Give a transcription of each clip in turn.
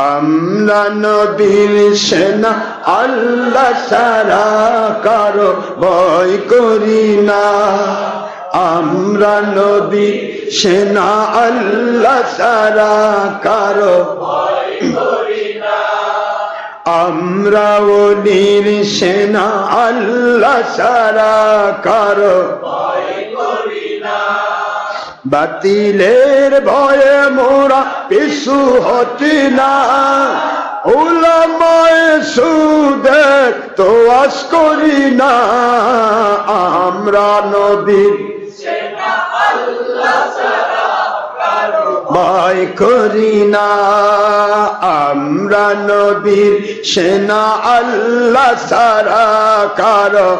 আমরা নবীর সেনা আল্লাহ সারা কারও ভয় করি না। আমরা নবীর সেনা আল্লাহ সারা কারও আমরা ওলির সেনা আল্লাহ সারা কারও বাতিলের ভয়ে মোরা পিছু হতি না। উলামায় সুদেক তো আস করি না। আমরা নবীর ভয় করি না। আমরা নবীর সেনা আল্লাহ সারা কারও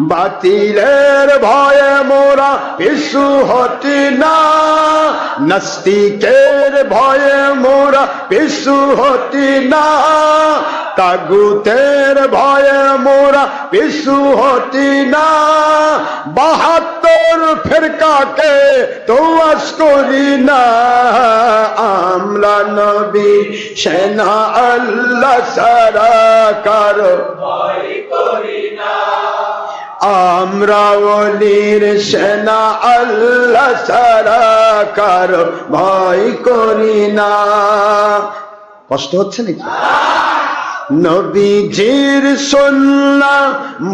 বাতিলের ভয়ে মোরা পিছু হতি না। নাস্তিকের ভয়ে মোরা পিছু হতি না। তাগুতের ভয়ে মোরা পিছু হতি না। বাহাত্তর ফেরকাকে তোয়াস করি না। আমরা নবী, সেনা আল্লাহ সারা কারও আমরা ওলির সেনা আল্লাহ সারা কারও ভয় করি না। কষ্ট হচ্ছে নাকি? নবীজির সন্না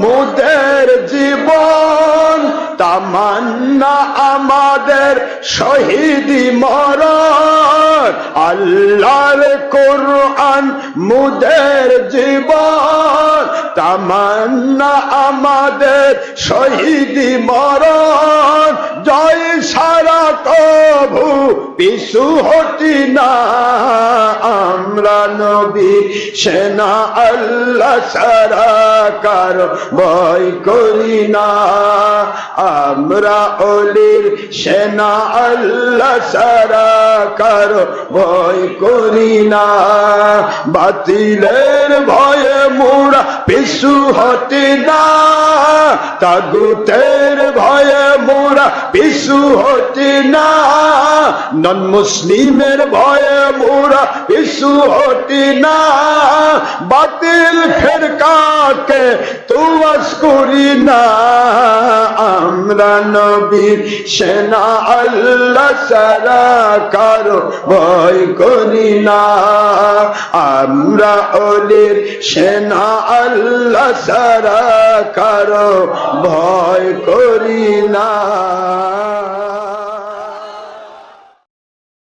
মুদের জীবন, তামান্না আমাদের শহীদ মরণ। আল্লাহর কোরআন মুদের জীবন, তামান্না আমাদের শহীদ মরণ। জয় সারা কভু পিছু হটি না, আমরা নবী সেনা আল্লাহ সারা কারও ভয় করি না। আমরা অলির সেনা আল্লাহ সারা কারও ভয় করি না। বাতিলের ভয়ে মোরা পিছু হটি না তাগুতের ভয়ে মোরা। পিছু হটি না, নন মুসলিমের ভয়ে মোরা। পিছু হটি না, বাতিল ফেরকাকে তুয়াস করি না। আমরা নবীর সেনা আল্লাহ সারা কারও ভয় করি না। আমরা ওলির সেনা আল্লাহ সারা কারও ভয় করি না।